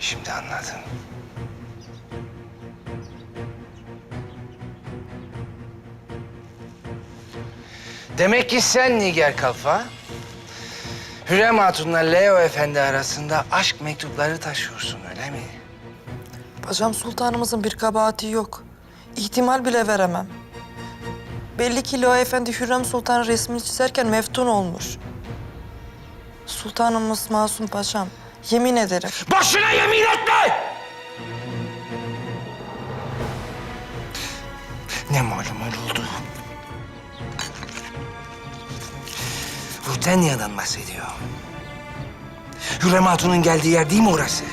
Şimdi anladım. Demek ki sen Niger Kalfa, Hürrem Hatun'la Leo Efendi arasında aşk mektupları taşıyorsun öyle mi? Paşam sultanımızın bir kabahati yok. İhtimal bile veremem. Belli ki Leo Efendi Hürrem Sultan'ın resmini çizerken meftun olmuş. Sultanımız masum paşam. Yemin ederim. Boşuna yemin etme! Ne malum öyle oldu. Rutanya'dan bahsediyor. Hürrem Hatun'un geldiği yer değil mi orası?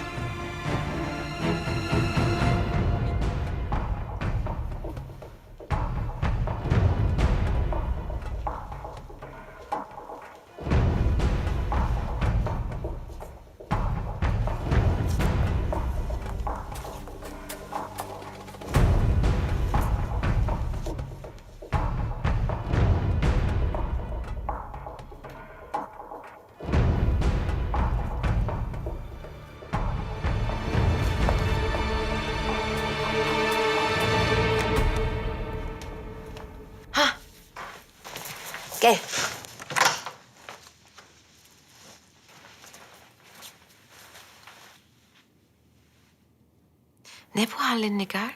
Halin Nigar?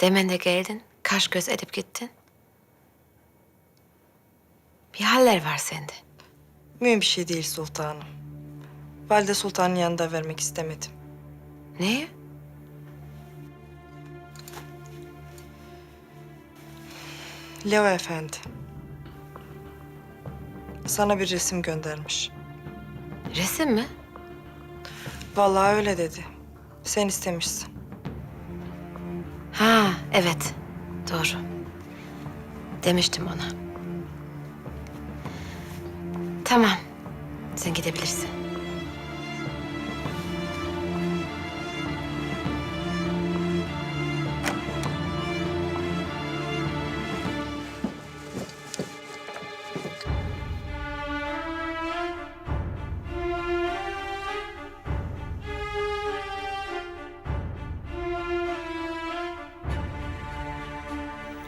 Demen de geldin, kaş göz edip gittin. Bir haller var sende. Mühim bir şey değil sultanım. Valide Sultan'ın yanında vermek istemedim. Ne? Leo Efendi. Sana bir resim göndermiş. Resim mi? Vallahi öyle dedi. Sen istemişsin. Ha, evet. Doğru. Demiştim ona. Tamam. Sen gidebilirsin.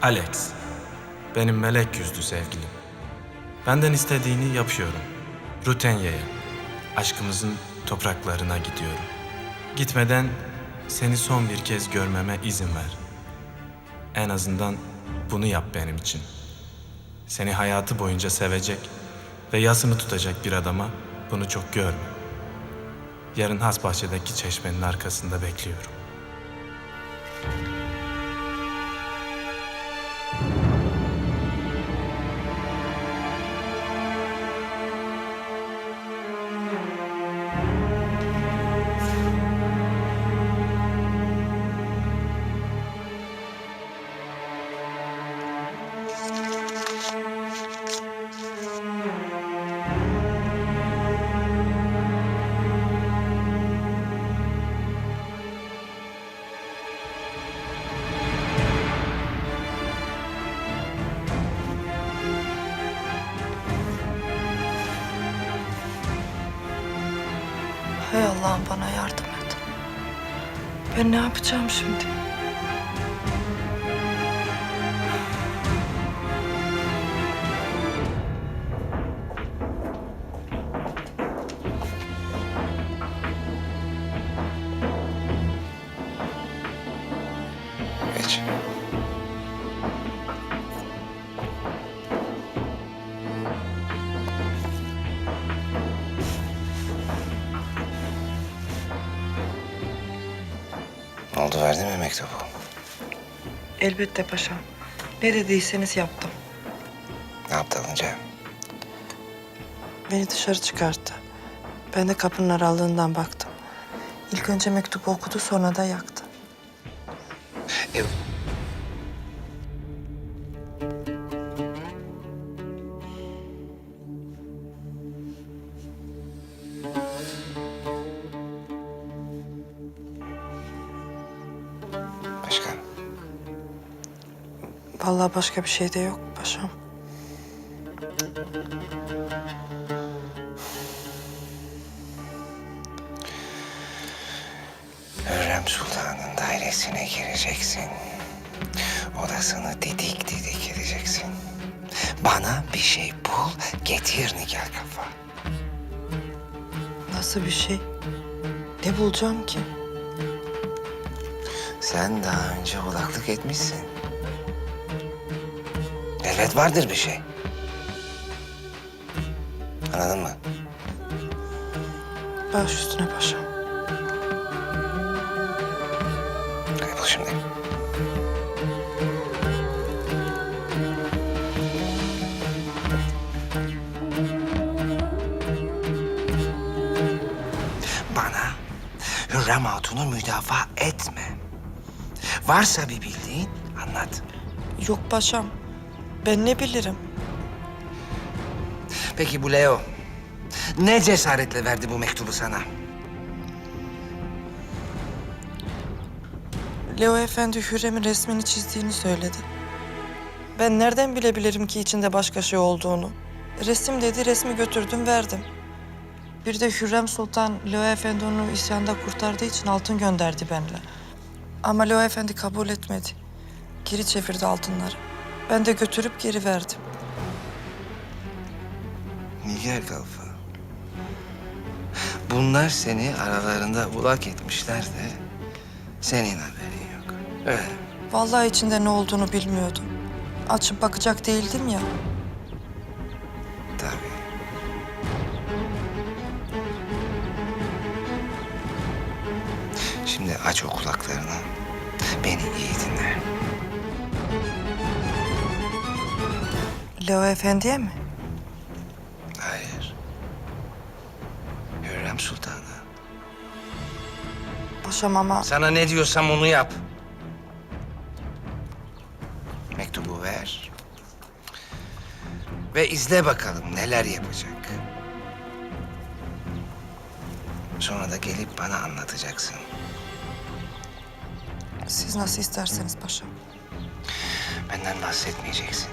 Alex, benim melek yüzlü sevgilim. Benden istediğini yapıyorum. Rutenya'ya, aşkımızın topraklarına gidiyorum. Gitmeden seni son bir kez görmeme izin ver. En azından bunu yap benim için. Seni hayatı boyunca sevecek ve yasını tutacak bir adama bunu çok görme. Yarın Hasbahçe'deki çeşmenin arkasında bekliyorum. Allah'ım bana yardım et. Ben ne yapacağım şimdi? Elbette paşam. Ne dediyseniz yaptım. Ne yaptı alınca? Beni dışarı çıkarttı. Ben de kapının aralığından baktım. İlk önce mektubu okudu sonra da yaktı. E, başka bir şey de yok paşam. Hürrem Sultan'ın dairesine gireceksin. Odasını didik didik edeceksin. Bana bir şey bul, getir Nigar Kafa. Nasıl bir şey? Ne bulacağım ki? Sen daha önce kulaklık etmişsin. Elbet vardır bir şey. Anladın mı? Baş üstüne paşam. Bul şimdi. Bana Hürrem Hatun'u müdafaa etme. Varsa bir bildiğin anlat. Yok paşam. Ben ne bilirim? Peki bu Leo ne cesaretle verdi bu mektubu sana? Leo Efendi Hürrem'in resmini çizdiğini söyledi. Ben nereden bilebilirim ki içinde başka şey olduğunu? Resim dedi, resmi götürdüm, verdim. Bir de Hürrem Sultan Leo Efendi onu isyanda kurtardığı için altın gönderdi benimle. Ama Leo Efendi kabul etmedi. Geri çevirdi altınları. Ben de götürüp geri verdim. Nigar Kalfa. Bunlar seni aralarında ulak etmişler de senin haberin yok. Öyle. mi? Vallahi içinde ne olduğunu bilmiyordum. Açıp bakacak değildim ya. Tabii. Şimdi aç o kulaklarını. Beni iyi dinle. Leo Efendi'ye mi? Hayır. Hürrem Sultan'a. Paşam ama Sana ne diyorsam onu yap. Mektubu ver. Ve izle bakalım neler yapacak. Sonra da gelip bana anlatacaksın. siz nasıl isterseniz paşam. Benden bahsetmeyeceksin.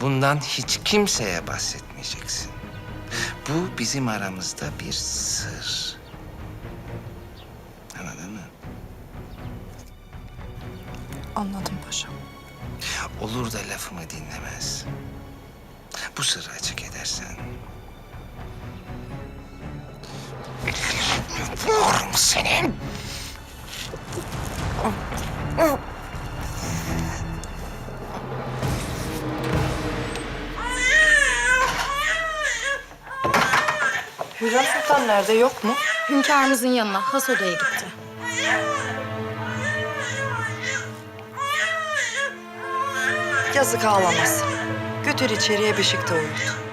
Bundan hiç kimseye bahsetmeyeceksin. Bu bizim aramızda bir sır. Anladın mı? Anladım paşam. Olur da lafımı dinlemez. Bu sırrı açık edersen... Ellerini vururum senin. Hürrem Sultan nerede yok mu? Hünkârımızın yanına has odaya gitti. Yazık ağlamaz. Götür içeriye beşikte uyut.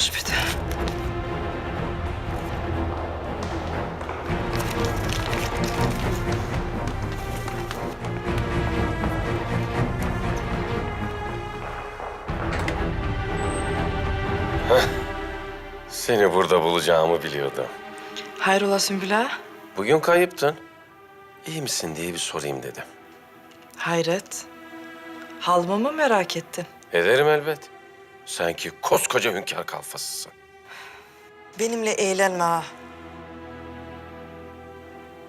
Kaçmış bir de. Seni burada bulacağımı biliyordum. Hayrola Sümbüla? Bugün kayıptın. İyi misin diye bir sorayım dedim. Hayret. Halımı mı merak ettin? Ederim elbet. Sen ki koskoca hünkâr kalfasısın. Benimle eğlenme ha.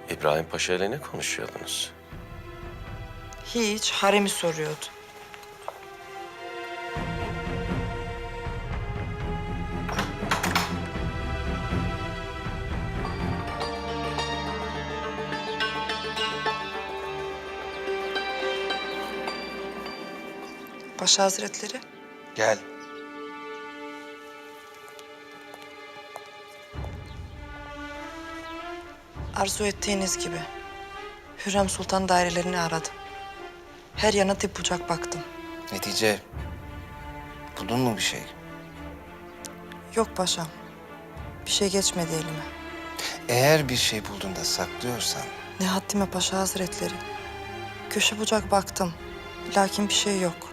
İbrahim Paşa ile ne konuşuyordunuz? Hiç haremi soruyordu. Paşa Hazretleri, Gel. Arzu ettiğiniz gibi Hürrem Sultan dairelerini aradım. Her yana dip bucak baktım. Netice. Buldun mu bir şey? Yok paşam, bir şey geçmedi elime. Eğer bir şey buldun da saklıyorsan Ne haddime Paşa Hazretleri. Köşe bucak baktım. Lakin bir şey yok.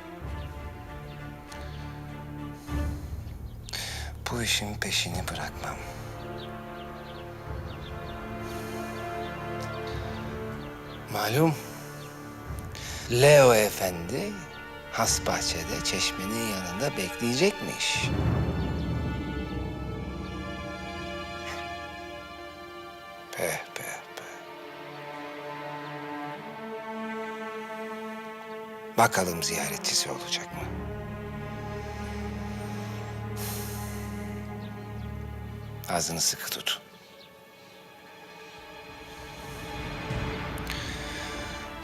bu işin peşini bırakmam. Malum Leo Efendi has bahçede çeşmenin yanında bekleyecekmiş. Peh peh peh. Bakalım ziyaretçisi olacak mı? Ağzını sıkı tut.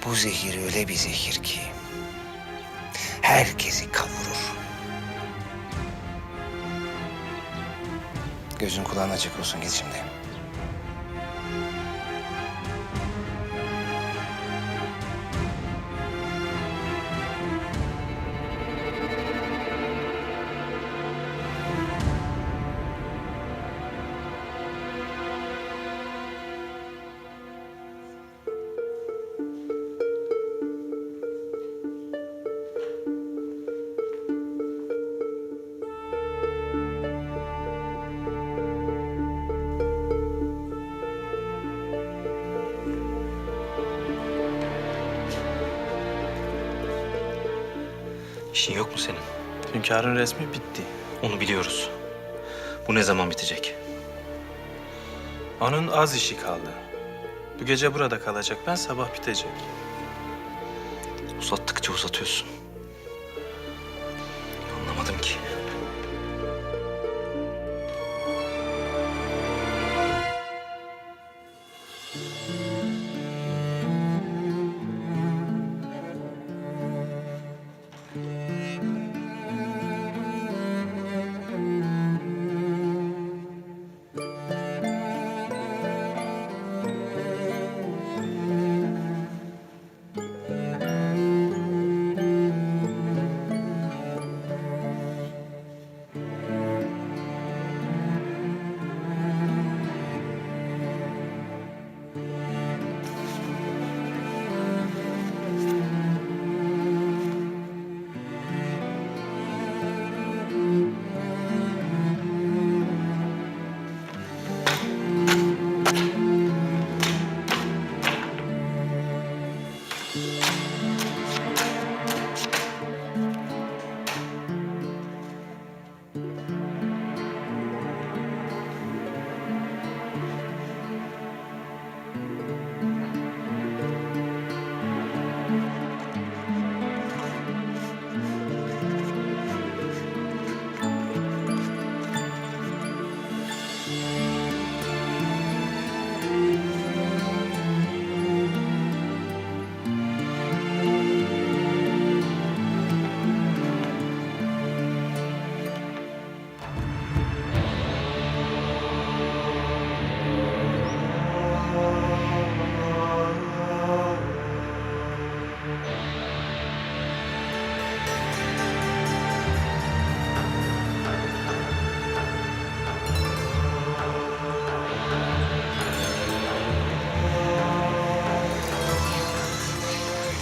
Bu zehir öyle bir zehir ki herkesi kavurur. Gözün kulağın açık olsun git şimdi. İşin yok mu senin? Hünkârın resmi bitti. Onu biliyoruz. Bu ne zaman bitecek? Onun az işi kaldı. Bu gece burada kalacak. Ben sabah bitecek. Uzattıkça uzatıyorsun.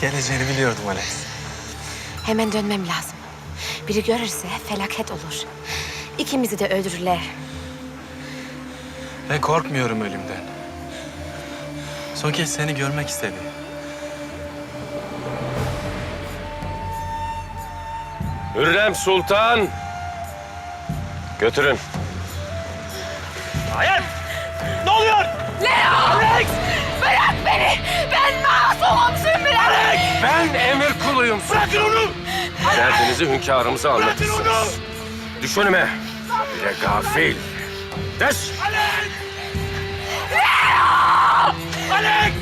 Geleceğini biliyordum Alex. Hemen dönmem lazım. Biri görürse felaket olur. İkimizi de öldürürler. Ve korkmuyorum ölümden. Son kez seni görmek istedi. Hürrem Sultan. Götürün. Ben emir kuluyum. Bırakın onu! Derdinizi hünkârımıza anlatırsınız. Düş önüme. Bire gafil. Düş! Süleyman,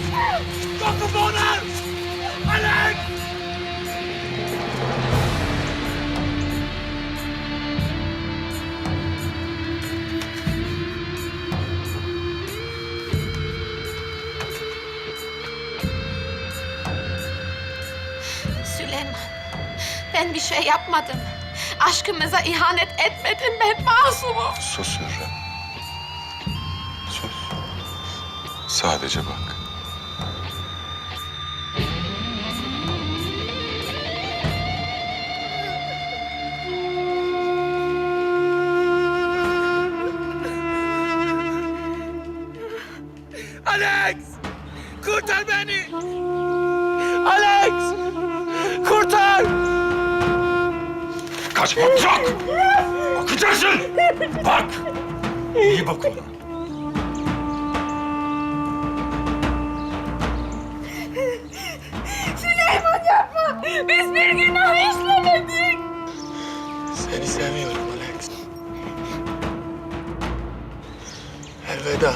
ben bir şey yapmadım. Aşkımıza ihanet etmedim ben masumum. Sus Hürrem. Sus. Sadece bak. Kaçma bırak! Bakacaksın! Bak! İyi bak ona. Biz bir günah işlemedik. Seni seviyorum Alex. Elveda.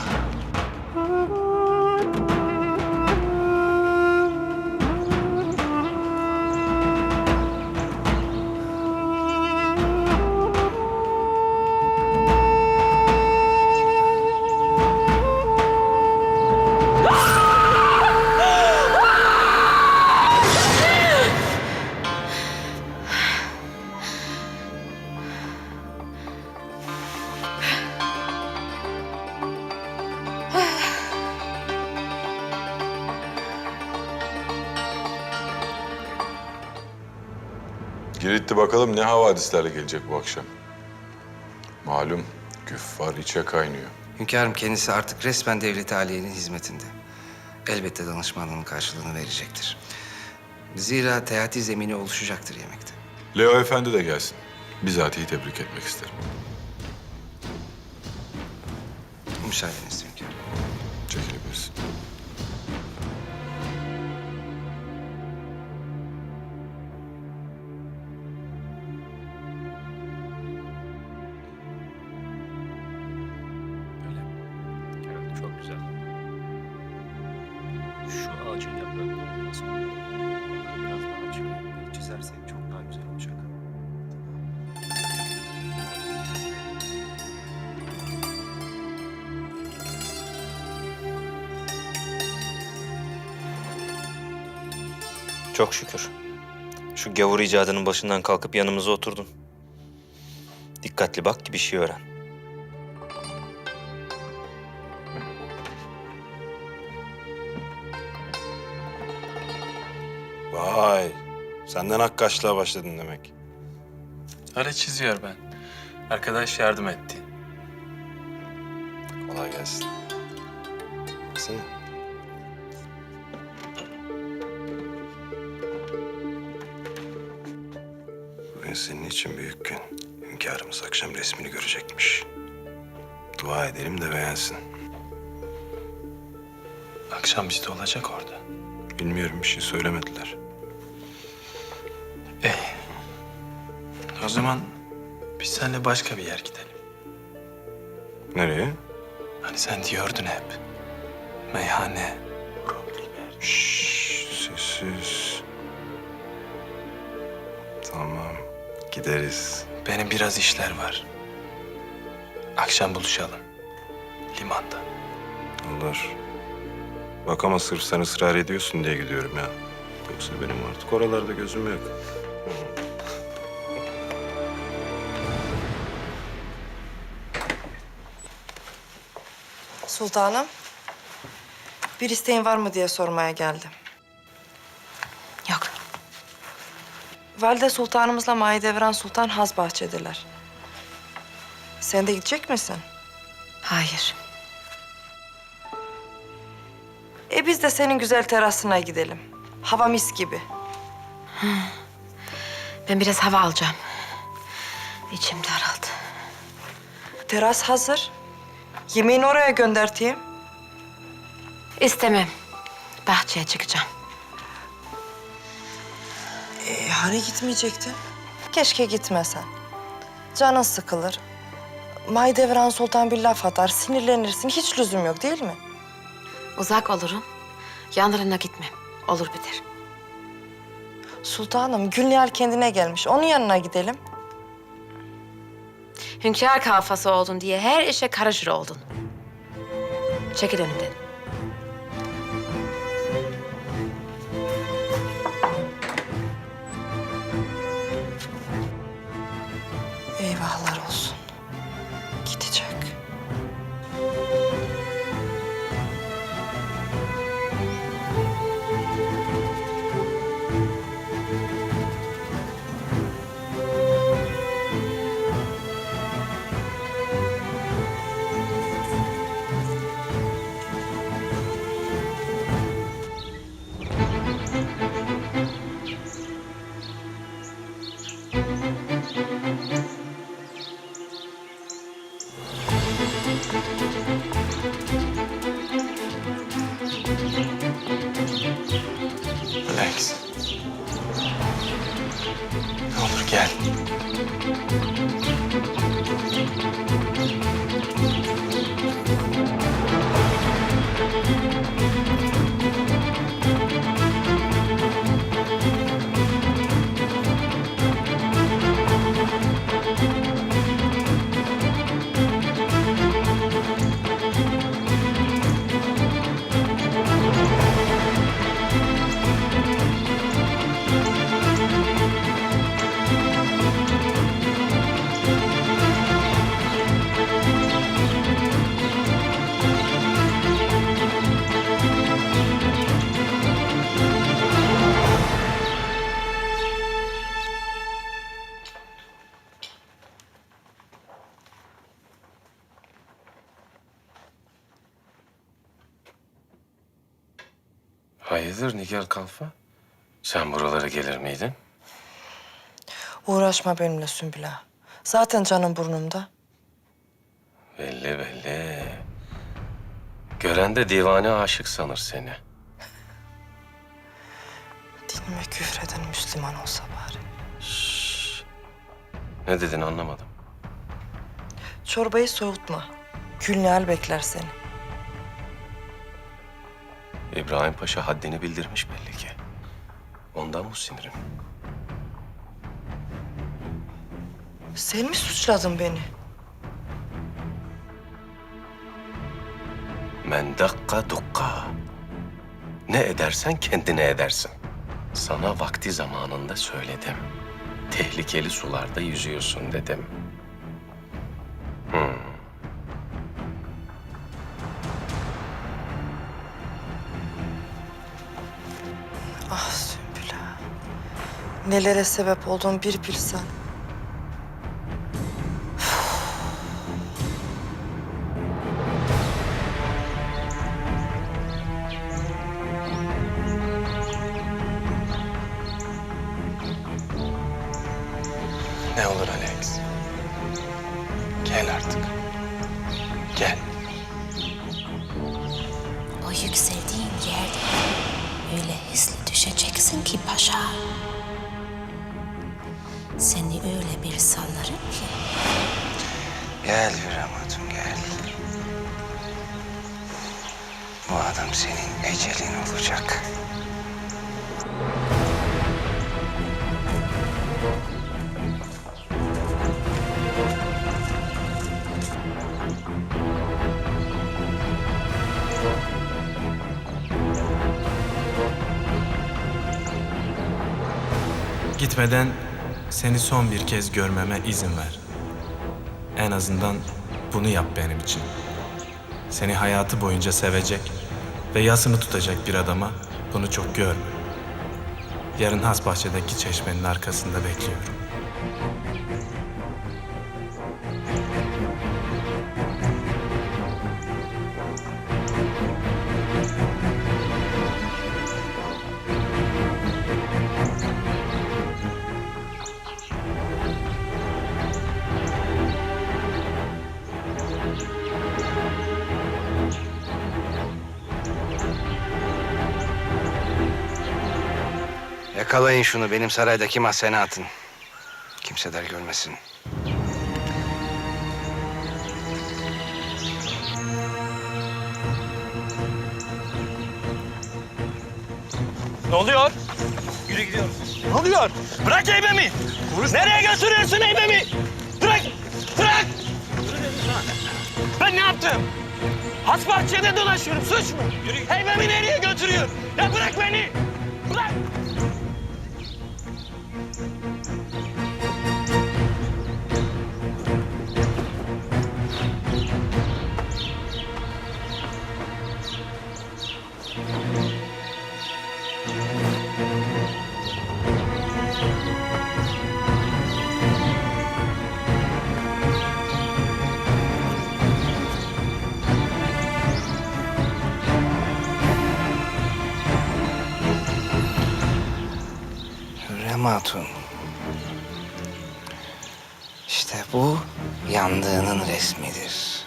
Bakalım ne havadislerle gelecek bu akşam. Malum küffar içe kaynıyor. Hünkârım kendisi artık resmen devlet-i aliyenin hizmetinde. Elbette danışmanlığının karşılığını verecektir. Zira teati zemini oluşacaktır yemekte. Leo Efendi de gelsin. Bizatihi tebrik etmek isterim. Müsaadenizle hünkârım. Çekilebilirsin. Çok şükür. Şu gavur icadının başından kalkıp yanımıza oturdun. Dikkatli bak ki bir şey öğren. Vay. Senden Hakkaşlığa başladın demek. Öyle çiziyor ben. Arkadaş yardım etti. Kolay gelsin. Senin için büyük gün. Hünkârımız akşam resmini görecekmiş. Dua edelim de beğensin. Akşam bizde olacak orada. Bilmiyorum bir şey söylemediler. Eh. O zaman biz seninle başka bir yer gidelim. Nereye? Hani sen diyordun hep. Meyhane. Şşş, sessiz. Tamam, gideriz. Benim biraz işler var. Akşam buluşalım. Limanda. Olur. Bak ama sırf sen ısrar ediyorsun diye gidiyorum ya. Yoksa benim artık oralarda gözüm yok. Sultanım. Bir isteğin var mı diye sormaya geldim. Valide Sultanımızla Mahidevran Sultan haz bahçediler. Sen de gidecek misin? Hayır. E biz de senin güzel terasına gidelim. Hava mis gibi. Ben biraz hava alacağım. İçim daraldı. Teras hazır. Yemeğini oraya gönderteyim. İstemem. Bahçeye çıkacağım. Hani gitmeyecektin? Keşke gitmesen. Canın sıkılır. Mahidevran Sultan bir laf atar, sinirlenirsin. Hiç lüzum yok değil mi? Uzak olurum. Yanlarına gitmem. Olur biter. Sultanım, Gülnihal kendine gelmiş. Onun yanına gidelim. Hünkâr kafası oldun diye her işe karışır oldun. Çekil önümden. Nigar Kalfa? Sen buralara gelir miydin? Uğraşma benimle Sümbül ağa. Zaten canım burnumda. Belli belli. Gören de divane aşık sanır seni. Dinime küfreden Müslüman olsa bari. Ne dedin anlamadım. Çorbayı soğutma. Gülnihal bekler seni. İbrahim Paşa haddini bildirmiş belli ki. Ondan bu sinirim. Sen mi suçladın beni? Men dakka dukka. Ne edersen kendine edersin. Sana vakti zamanında söyledim. Tehlikeli sularda yüzüyorsun dedim. Hmm. Nelere sebep olduğunu bir bilsen. Gitmeden seni son bir kez görmeme izin ver. En azından bunu yap benim için. Seni hayatı boyunca sevecek ve yasını tutacak bir adama bunu çok görme. Yarın Hasbahçe'deki çeşmenin arkasında bekliyorum. Şunu benim saraydaki mahzene atın. Kimseler görmesin. Ne oluyor? Yürü gidiyoruz. Ne oluyor? Bırak Eymen'i. Nereye götürüyorsun Eymen'i? Bırak! Bırak! Ben ne yaptım? Has bahçede dolaşıyorum. Suç mu? Yürü. Eymen'i nereye götürüyor? Ya bırak beni! Hatun. İşte bu yandığının resmidir.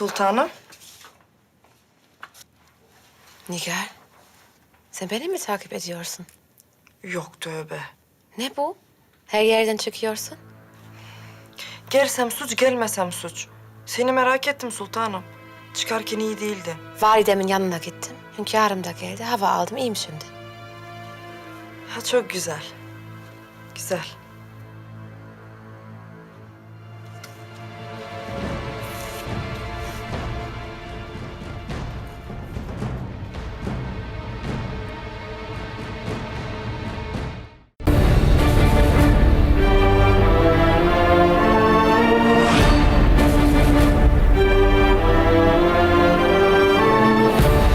Sultanım. Nigar, sen beni mi takip ediyorsun? Yok tövbe. Ne bu? Her yerden çıkıyorsun. Gelsem suç, gelmesem suç. Seni merak ettim sultanım. Çıkarken iyi değildi. Validemin yanına gittim. Hünkârım da geldi. Hava aldım. iyiyim şimdi. Ha çok güzel. Güzel.